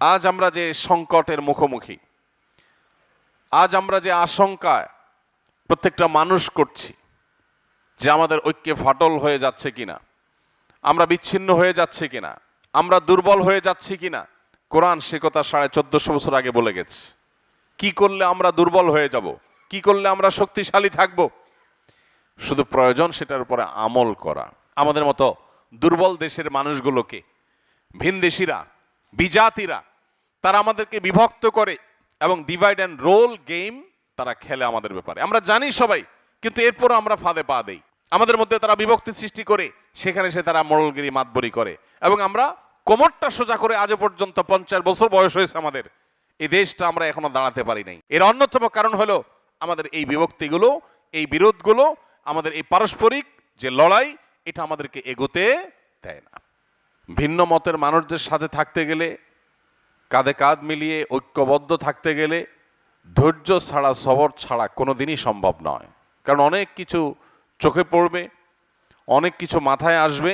আজ আমরা যে সংকটের মুখোমুখি, আজ আমরা যে আশঙ্কায় প্রত্যেকটা মানুষ করছি যে আমাদের ঐক্যে ফাটল হয়ে যাচ্ছে কিনা, আমরা বিচ্ছিন্ন হয়ে যাচ্ছে কিনা, আমরা দুর্বল হয়ে যাচ্ছি কিনা, কোরআন সে কথা সাড়ে চোদ্দশো বছর আগে বলে গেছে। কি করলে আমরা দুর্বল হয়ে যাব? কি করলে আমরা শক্তিশালী থাকব? শুধু প্রয়োজন সেটার উপরে আমল করা। আমাদের মতো দুর্বল দেশের মানুষগুলোকে, ভিনদেশিরা, বিজাতিরা তারা আমাদেরকে বিভক্ত করে এবং ডিভাইড অ্যান্ড রোল গেম তারা খেলে আমাদের ব্যাপারে। আমরা জানি সবাই, কিন্তু এরপরও আমরা ফাঁদে পা দেই। আমাদের মধ্যে তারা বিভক্তি সৃষ্টি করে, সেখানে সে তারা মরলগিরি মাতবরি করে। এবং আমরা কোমরটা সোজা করে আজও পর্যন্ত পঞ্চাশ বছর বয়স হয়েছে আমাদের। এই দেশটা আমরা এখনও দাঁড়াতে পারি নাই। এর অন্যতম কারণ হলো আমাদের এই বিভক্তিগুলো, এই বিরোধগুলো, আমাদের এই পারস্পরিক যে লড়াই, এটা আমাদেরকে এগোতে দেয় না। ভিন্ন মতের মানুষদের সাথে থাকতে গেলে কাঁধে কাঁধ মিলিয়ে ঐক্যবদ্ধ থাকতে গেলে ধৈর্য ছাড়া, সবর ছাড়া কোনো দিনই সম্ভব নয়। কারণ অনেক কিছু চোখে পড়বে, অনেক কিছু মাথায় আসবে,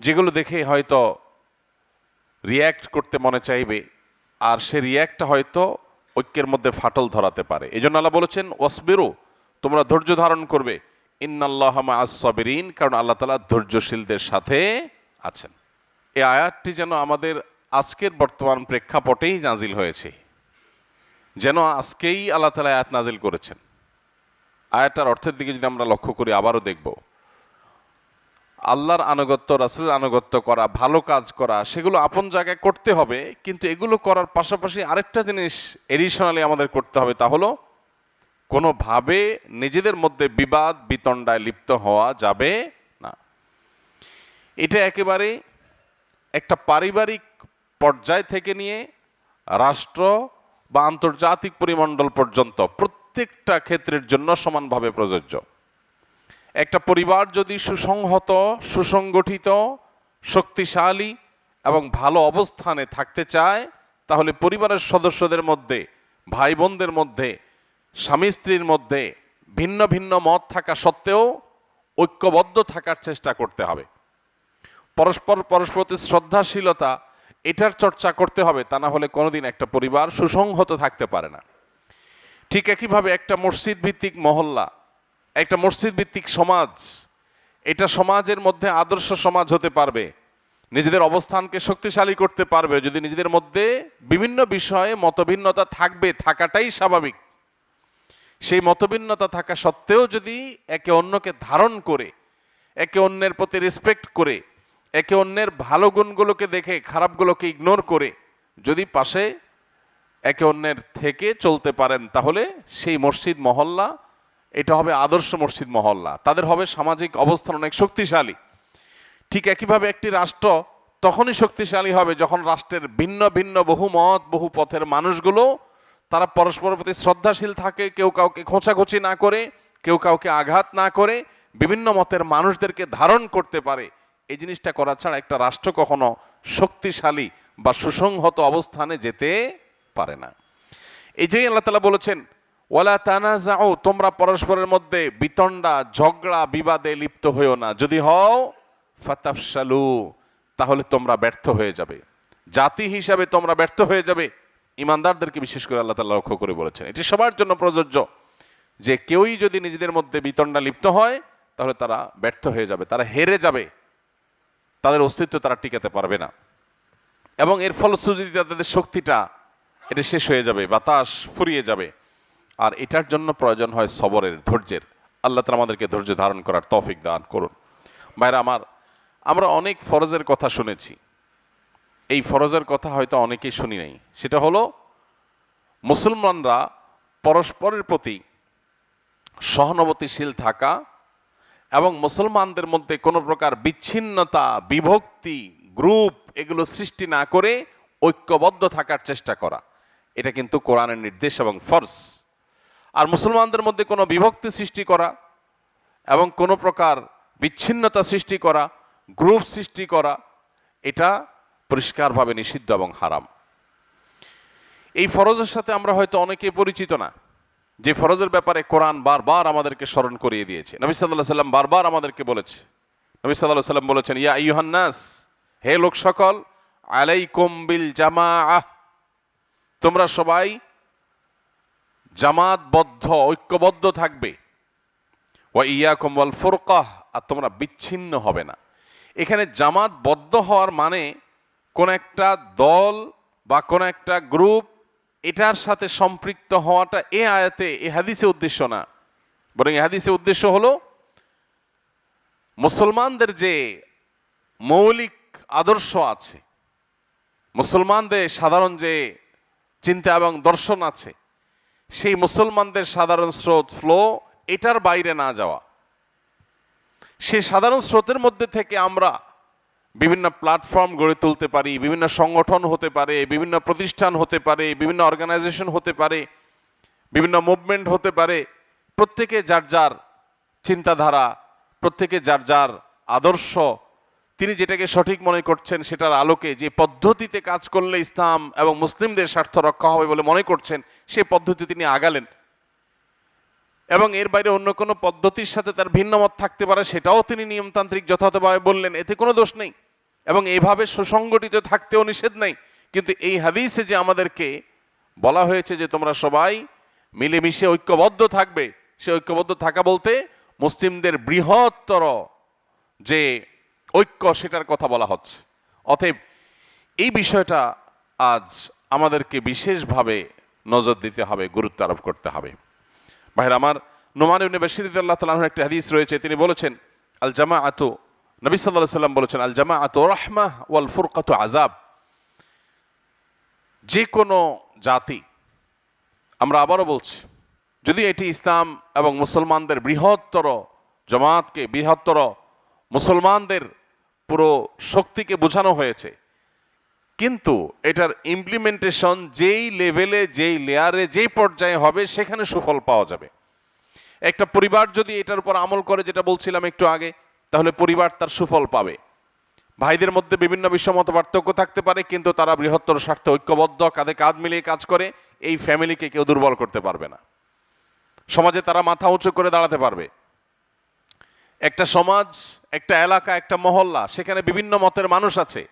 যেগুলো দেখে হয়তো রিয়্যাক্ট করতে মনে চাইবে, আর সে রিয়্যাক্টটা হয়তো ঐক্যের মধ্যে ফাটল ধরাতে পারে। এই জন্য আল্লাহ বলেছেন ওসবেরো তোমরা ধৈর্য ধারণ করবে। ইন্নাল্লাহ আসবিরিন কারণ আল্লাহ তালা ধৈর্যশীলদের সাথে আছেন। এই আয়াতটি যেন আমাদের আজকের বর্তমান প্রেক্ষাপটেই নাজিল হয়েছে। যেন আজকেই আল্লাহ তালা আয়াত নাজিল করেছেন। আয়াতটার অর্থের দিকে যদি আমরা লক্ষ্য করি, আবারও দেখব। আল্লাহর আনুগত্য, রাসুলের আনুগত্য করা, ভালো কাজ করা, সেগুলো আপন জায়গায় করতে হবে, কিন্তু এগুলো করার পাশাপাশি আরেকটা জিনিস এডিশনালি আমাদের করতে হবে তা হলো, কোনোভাবে নিজেদের মধ্যে বিবাদ, বিতণ্ডায় লিপ্ত হওয়া যাবে না। এটা একেবারে একটা পারিবারিক পর্যায় থেকে নিয়ে রাষ্ট্র বা আন্তর্জাতিক পরিমণ্ডল পর্যন্ত প্রত্যেকটা ক্ষেত্রের জন্য সমানভাবে প্রযোজ্য। একটা পরিবার যদি সুসংহত, সুসংগঠিত, শক্তিশালী এবং ভালো অবস্থানে থাকতে চায়, তাহলে পরিবারের সদস্যদের মধ্যে ভাই বোনদের মধ্যে, স্বামী স্ত্রীর মধ্যে ভিন্ন ভিন্ন মত থাকা সত্ত্বেও ঐক্যবদ্ধ থাকার চেষ্টা করতে হবে। পরস্পর পরস্পর প্রতি শ্রদ্ধাশীলতা এটার চর্চা করতে হবে, তা না হলে কোনোদিন একটা পরিবার সুসংহত থাকতে পারে না। ঠিক একইভাবে একটা মসজিদ ভিত্তিক মহল্লা, একটা মসজিদ ভিত্তিক সমাজ, এটা সমাজের মধ্যে আদর্শ সমাজ হতে পারবে, নিজেদের অবস্থানকে শক্তিশালী করতে পারবে, যদি নিজেদের মধ্যে বিভিন্ন বিষয়ে মতভিন্নতা থাকবে, থাকাটাই স্বাভাবিক। সেই মতভিন্নতা থাকা সত্ত্বেও যদি একে অন্যকে ধারণ করে, একে অন্যের প্রতি রেসপেক্ট করে একে অন্যের ভালো গুণগুলোকে দেখে, খারাপগুলোকে ইগনোর করে যদি পাশে একে অন্যের থেকে চলতে পারেন, তাহলে সেই মসজিদ মহল্লা, এটা হবে আদর্শ মসজিদ মহল্লা। তাদের হবে সামাজিক অবস্থান অনেক শক্তিশালী। ঠিক একইভাবে একটি রাষ্ট্র তখনই শক্তিশালী হবে যখন রাষ্ট্রের ভিন্ন ভিন্ন বহু মত, বহু পথের মানুষগুলো তারা পরস্পর প্রতি শ্রদ্ধাশীল থাকে, কেউ কাউকে খোঁচাখুচি না করে, কেউ কাউকে আঘাত না করে, বিভিন্ন মতের মানুষদেরকে ধারণ করতে পারে। এই জিনিসটা করা ছাড়া একটা রাষ্ট্র কখনো শক্তিশালী বা সুসংহত অবস্থানে যেতে পারে না। এই যে আল্লাহ তালা বলেছেন, ওয়ালা তানা যাও তোমরা পরস্পরের মধ্যে বিতণ্ডা, ঝগড়া, বিবাদে লিপ্ত হইও না। যদি হও ফাতাফসালু তাহলে তোমরা ব্যর্থ হয়ে যাবে। জাতি হিসাবে তোমরা ব্যর্থ হয়ে যাবে। ইমানদারদেরকে বিশেষ করে আল্লাহ তাআলা লক্ষ্য করে বলেছেন। এটি সবার জন্য প্রযোজ্য যে কেউই যদি নিজেদের মধ্যে বিতণ্ডা লিপ্ত হয়, তাহলে তারা ব্যর্থ হয়ে যাবে, তারা হেরে যাবে। তাদের অস্তিত্ব তারা টিকাতে পারবে না। এবং এর ফলশ্রুতিতে তাদের শক্তিটা এটা শেষ হয়ে যাবে, বাতাস ফুরিয়ে যাবে। আর এটার জন্য প্রয়োজন হয় সবরের, ধৈর্যের। আল্লাহ তালা আমাদেরকে ধৈর্য ধারণ করার তৌফিক দান করুন। ভাইরা আমার, আমরা অনেক ফরজের কথা শুনেছি। এই ফরজের কথা হয়তো অনেকেই শুনি নাই। সেটা হলো, মুসলমানরা পরস্পরের প্রতি সহানুভূতিশীল থাকা এবং মুসলমানদের মধ্যে কোনো প্রকার বিচ্ছিন্নতা, বিভক্তি, গ্রুপ এগুলো সৃষ্টি না করে ঐক্যবদ্ধ থাকার চেষ্টা করা। এটা কিন্তু কোরআনের নির্দেশ এবং ফরজ। আর মুসলমানদের মধ্যে কোনো বিভক্তি সৃষ্টি করা এবং কোনো প্রকার বিচ্ছিন্নতা সৃষ্টি করা, গ্রুপ সৃষ্টি করা, এটা পরিষ্কারভাবে নিষিদ্ধ এবং হারাম। এই ফরজের সাথে আমরা হয়তো অনেকে পরিচিত না। যে ফরজের ব্যাপারে কোরআন বারবার আমাদেরকে স্মরণ করিয়ে দিয়েছে। নবী সাল্লাহ সাল্লাম বারবার আমাদেরকে বলেছে। নবী সাল্লাহ সাল্লাম বলেছেন, ইয়া ইউহান্নাস হে লোক সকল, আলাইকুম জামা আহ তোমরা সবাই জামাতবদ্ধ, ঐক্যবদ্ধ থাকবে। ওয়া ইয়া ওয়াল ফুরকাহ, আর তোমরা বিচ্ছিন্ন হবে না। এখানে জামাতবদ্ধ হওয়ার মানে কোন একটা দল বা কোন একটা গ্রুপ এটার সাথে সম্পৃক্ত হওয়াটা এ আয়াতে, এ হাদিসে উদ্দেশ্য না। বরং এ হাদিসে উদ্দেশ্য হলো, মুসলমানদের যে মৌলিক আদর্শ আছে, মুসলমানদের সাধারণ যে চিন্তা এবং দর্শন আছে, সেই মুসলমানদের সাধারণ স্রোত ফ্লো এটার বাইরে না যাওয়া। সেই সাধারণ স্রোতের মধ্যে থেকে আমরা বিভিন্ন প্ল্যাটফর্ম গড়ে তুলতে পারি, বিভিন্ন সংগঠন হতে পারে, বিভিন্ন প্রতিষ্ঠান হতে পারে, বিভিন্ন অর্গানাইজেশন হতে পারে, বিভিন্ন মুভমেন্ট হতে পারে। প্রত্যেকে যার যার চিন্তাধারা, প্রত্যেকে যার যার আদর্শ, তিনি যেটাকে সঠিক মনে করছেন সেটার আলোকে যে পদ্ধতিতে কাজ করলে ইসলাম এবং মুসলিমদের স্বার্থ রক্ষা হবে বলে মনে করছেন সেই পদ্ধতি তিনি আগালেন। এবং এর বাইরে অন্য কোনো পদ্ধতির সাথে তার ভিন্ন মত থাকতে পারে, সেটাও তিনি নিয়মতান্ত্রিক যথাযথভাবে বললেন, এতে কোনো দোষ নেই। এবং এভাবে সুসংগঠিত থাকতেও নিষেধ নেই। কিন্তু এই হাদিসে যে আমাদেরকে বলা হয়েছে যে তোমরা সবাই মিলেমিশে ঐক্যবদ্ধ থাকবে, সে ঐক্যবদ্ধ থাকা বলতে মুসলিমদের বৃহত্তর যে ঐক্য সেটার কথা বলা হচ্ছে। অতএব এই বিষয়টা আজ আমাদেরকে বিশেষভাবে নজর দিতে হবে, গুরুত্ব আরোপ করতে হবে। ভাইর, আমার নোমান ইবনে রাদিয়াল্লাহু তাআলার একটি হাদিস রয়েছে, তিনি বলেছেন আল জামাআতু নবী আলাইহি সাল্লাম বলেছেন আল জামাআতু রাহমাহ ওয়াল ফুরকাতু আযাব। যে কোনো জাতি, আমরা আবারও বলছি, যদি এটি ইসলাম এবং মুসলমানদের বৃহত্তর জামাতকে, বৃহত্তর মুসলমানদের পুরো শক্তিকে বোঝানো হয়েছে, কিন্তু এটার ইমপ্লিমেন্টেশন যেই লেভেলে যেই লেয়ারে যেই পর্যায়ে হবে, সেখানে সুফল পাওয়া যাবে। একটা পরিবার যদি এটার উপর আমল করে, যেটা বলছিলাম একটু আগে তাহলে পরিবার তার সুফল পাবে। ভাইদের মধ্যে বিভিন্ন বিষমত পার্থক্য থাকতে পারে, কিন্তু তারা বৃহত্তর স্বার্থে ঐক্যবদ্ধ, কাঁধে কাঁধ মিলিয়ে কাজ করে, এই ফ্যামিলিকে কেউ দুর্বল করতে পারবে না। সমাজে তারা মাথা উঁচু করে দাঁড়াতে পারবে। একটা সমাজ, একটা এলাকা, একটা মহল্লা, সেখানে বিভিন্ন মতের মানুষ আছে।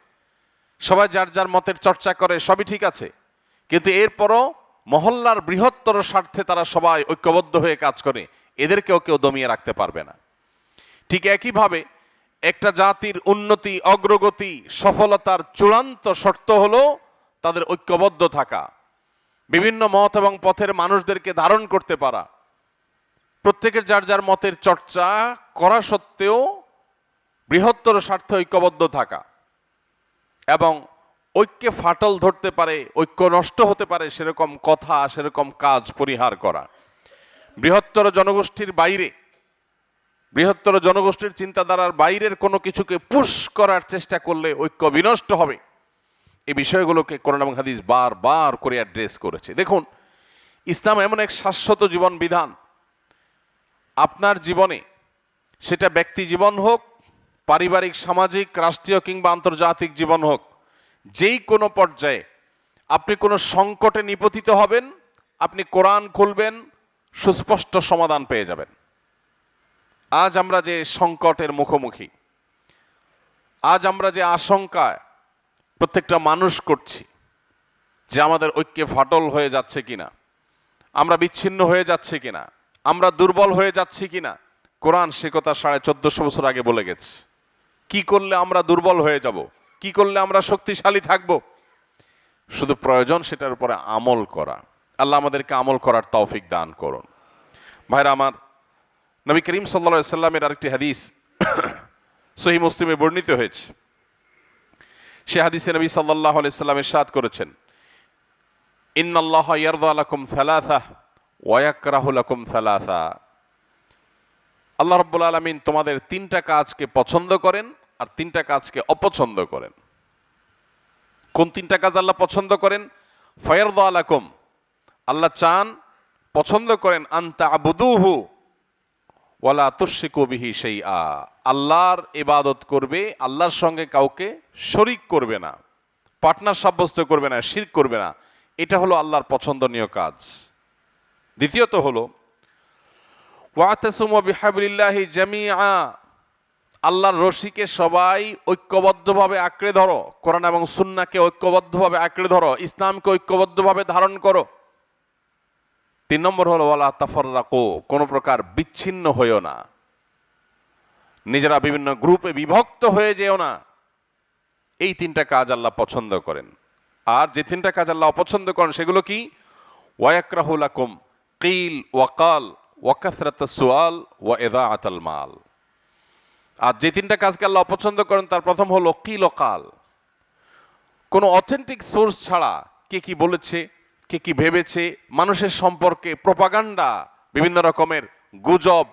সবাই যার যার মতের চর্চা করে, সবই ঠিক আছে। কিন্তু এরপরও মহল্লার বৃহত্তর স্বার্থে তারা সবাই ঐক্যবদ্ধ হয়ে কাজ করে, এদেরকেও কেউ দমিয়ে রাখতে পারবে না। ঠিক একইভাবে একটা জাতির উন্নতি, অগ্রগতি, সফলতার চূড়ান্ত শর্ত হলো তাদের ঐক্যবদ্ধ থাকা। বিভিন্ন মত এবং পথের মানুষদেরকে ধারণ করতে পারা। প্রত্যেকের যার যার মতের চর্চা করা সত্ত্বেও বৃহত্তর স্বার্থে ঐক্যবদ্ধ থাকা এবং ঐক্যে ফাটল ধরতে পারে, ঐক্য নষ্ট হতে পারে সেরকম কথা, সেরকম কাজ পরিহার করা। বৃহত্তর জনগোষ্ঠীর বাইরে বৃহত্তর জনগোষ্ঠীর চিন্তাধারার বাইরের কোনো কিছুকে পুশ করার চেষ্টা করলে ঐক্য বিনষ্ট হবে। এই বিষয়গুলোকে করোনা এবং হাদিস বারবার করে অ্যাড্রেস করেছে। দেখুন, ইসলাম এমন এক শাশ্বত জীবন বিধান। আপনার জীবনে সেটা ব্যক্তি জীবন হোক, পারিবারিক, সামাজিক, রাষ্ট্রীয় কিংবা আন্তর্জাতিক জীবন হোক, যেই কোনো পর্যায়ে আপনি কোনো সংকটে নিপতিত হবেন, আপনি কোরআন খুলবেন, সুস্পষ্ট সমাধান পেয়ে যাবেন। আজ আমরা যে সংকটের মুখোমুখি, আজ আমরা যে আশঙ্কায় প্রত্যেকটা মানুষ করছি, যে আমাদের ঐক্যে ফাটল হয়ে যাচ্ছে কিনা, আমরা বিচ্ছিন্ন হয়ে যাচ্ছে কিনা, আমরা দুর্বল হয়ে যাচ্ছি কিনা, কোরআন সে কথা সাড়ে চোদ্দশো বছর আগে বলে গেছে। কি করলে আমরা দুর্বল হয়ে যাব? কি করলে আমরা শক্তিশালী থাকব? শুধু প্রয়োজন সেটার উপরে আমল করা। আল্লাহ আমাদেরকে আমল করার তৌফিক দান করুন। ভাইরা, আমার নবী করিম সাল্লা সাল্লামের আরেকটি হাদিস সহি মুসলিমে বর্ণিত হয়েছে। সে হাদিসে নবী সাল্লাহ সাল্লামের সাদ করেছেন, ইন্নাল্লাহ ইয়ারদা সালাসা ওয়াকরাহু লাকুম সালাসা। আল্লাহ রব্বুল আলমিন তোমাদের তিনটা কাজকে পছন্দ করেন আর তিনটা কাজকে অপছন্দ করেন। কোন তিনটা কাজ আল্লাহ পছন্দ করেন? ফয়রদ আলাকুম আল্লাহ চান পছন্দ করেন আন্তা আবুদুহু ওয়ালা তুশিকু বিহি সেই আ আল্লাহর ইবাদত করবে, আল্লাহর সঙ্গে কাউকে শরিক করবে না পার্টনার সাব্যস্ত করবে না শির করবে না। এটা হলো আল্লাহর পছন্দনীয় কাজ। দ্বিতীয়ত হলো ওয়াতাসুমু বিহাবলিল্লাহি জামিআ। আল্লাহর রশিকে সবাই ঐক্যবদ্ধভাবে আঁকড়ে ধরো। কোরআন এবং সুন্নাকে ঐক্যবদ্ধভাবে আঁকড়ে ধরো। ইসলামকে ঐক্যবদ্ধভাবে ধারণ করো। তিন নম্বর হলো, ওয়ালা তাফর রাখো কোনো প্রকার বিচ্ছিন্ন হইও না। নিজেরা বিভিন্ন গ্রুপে বিভক্ত হয়ে যেও না। এই তিনটা কাজ আল্লাহ পছন্দ করেন। আর যে তিনটা কাজ আল্লাহ অপছন্দ করেন, সেগুলো কি? ওয়াকরাহুল আকুম কিল ওয়াকাল ওয়াকাসরাত সুয়াল ওয়া এদা আতাল মাল আর যে তিনটা কাজকে আল্লাহ অপছন্দ করেন, তার প্রথম হলো কিল ও কাল। কোনো অথেন্টিক সোর্স ছাড়া কে কি বলেছে? কে কি ভেবেছে, মানুষের সম্পর্কে প্রপাগান্ডা বিভিন্ন রকমের গুজব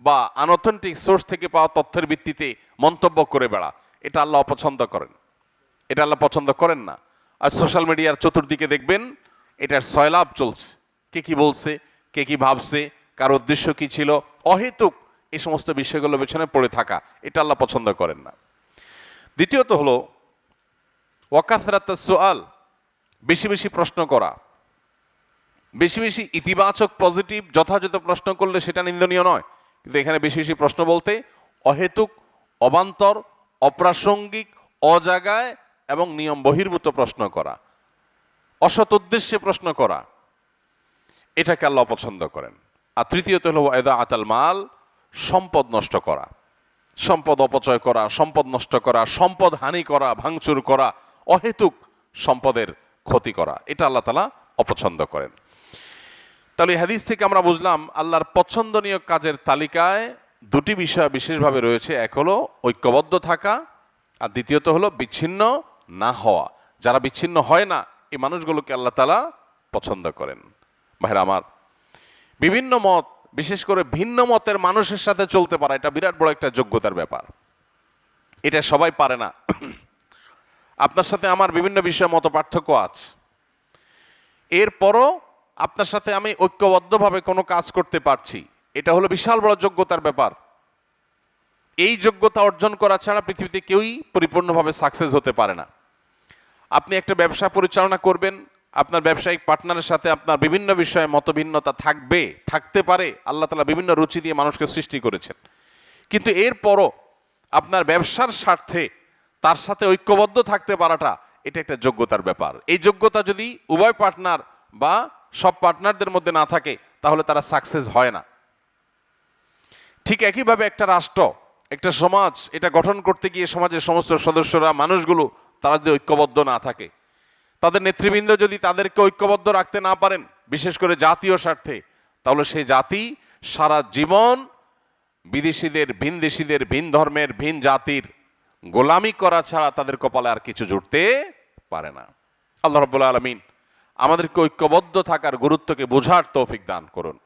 বা আনঅথেন্টিক সোর্স থেকে পাওয়া তথ্যের ভিত্তিতে মন্তব্য করে বেড়া। এটা আল্লাহ অপছন্দ করেন। এটা আল্লাহ পছন্দ করেন না। আর সোশ্যাল মিডিয়ার চতুর্দিকে দেখবেন, এটার সয়লাভ চলছে। কে কি বলছে, কে কি ভাবছে, কার উদ্দেশ্য কি ছিল, অহেতুক এই সমস্ত বিষয়গুলো পেছনে পড়ে থাকা। এটা আল্লাহ পছন্দ করেন না। দ্বিতীয়ত হলো, ওয়াকাসরাত সোয়াল বেশি বেশি প্রশ্ন করা। বেশি বেশি ইতিবাচক পজিটিভ যথাযথ প্রশ্ন করলে সেটা নিন্দনীয় নয়। কিন্তু এখানে বেশি বেশি প্রশ্ন বলতে অহেতুক, অবান্তর, অপ্রাসঙ্গিক, অজাগায় এবং নিয়ম বহির্ভূত প্রশ্ন করা। অসৎ উদ্দেশ্যে প্রশ্ন করা। এটাকে আল্লাহ পছন্দ করেন। আর তৃতীয়ত হলো এদা আতাল মাল, সম্পদ নষ্ট করা। সম্পদ অপচয় করা, সম্পদ নষ্ট করা, সম্পদ হানি করা, ভাঙচুর করা, অহেতুক সম্পদের ক্ষতি করা। এটা আল্লাহ তালা অপছন্দ করেন। তাহলে হাদিস থেকে আমরা বুঝলাম আল্লাহর পছন্দনীয় কাজের তালিকায় দুটি বিষয় বিশেষভাবে রয়েছে। এক হলো ঐক্যবদ্ধ থাকা আর দ্বিতীয়ত হলো বিচ্ছিন্ন না হওয়া। যারা বিচ্ছিন্ন হয় না, এই মানুষগুলোকে আল্লাহ তালা পছন্দ করেন। ভাইরা আমার, বিভিন্ন মত, বিশেষ করে ভিন্ন মতের মানুষের সাথে চলতে পারা, এটা বিরাট বড় একটা যোগ্যতার ব্যাপার। এটা সবাই পারে না। আপনার সাথে আমার বিভিন্ন বিষয়ে মত পার্থক্য আছে। এরপরও আপনার সাথে আমি ঐক্যবদ্ধভাবে কোনো কাজ করতে পারছি। এটা হলো বিশাল বড় যোগ্যতার ব্যাপার। এই যোগ্যতা অর্জন করা ছাড়া পৃথিবীতে কেউই পরিপূর্ণভাবে সাকসেস হতে পারে না। আপনি একটা ব্যবসা পরিচালনা করবেন, আপনার ব্যবসায়িক পার্টনারের সাথে আপনার বিভিন্ন বিষয়ে মতভিন্নতা থাকবে, থাকতে পারে। আল্লাহ তালা বিভিন্ন রুচি দিয়ে মানুষকে সৃষ্টি করেছেন। কিন্তু এরপরও আপনার ব্যবসার স্বার্থে তার সাথে ঐক্যবদ্ধ থাকতে পারাটা এটা একটা যোগ্যতার ব্যাপার। এই যোগ্যতা যদি উভয় পার্টনার বা সব পার্টনারদের মধ্যে না থাকে, তাহলে তারা সাকসেস হয় না। ঠিক একইভাবে একটা রাষ্ট্র, একটা সমাজ, এটা গঠন করতে গিয়ে সমাজের সমস্ত সদস্যরা, মানুষগুলো, তারা যদি ঐক্যবদ্ধ না থাকে, তাদের নেতৃবৃন্দ যদি তাদেরকে ঐক্যবদ্ধ রাখতে না পারেন, বিশেষ করে জাতীয় স্বার্থে, তাহলে সেই জাতি সারা জীবন বিদেশিদের ভিন দেশিদের ভিন ধর্মের, ভিন জাতির গোলামি করা ছাড়া তাদের কপালে আর কিছু জুটতে পারে না। আল্লাহ রব্বুল্লা আলমিন আমাদেরকে ঐক্যবদ্ধ থাকার গুরুত্বকে বোঝার তৌফিক দান করুন।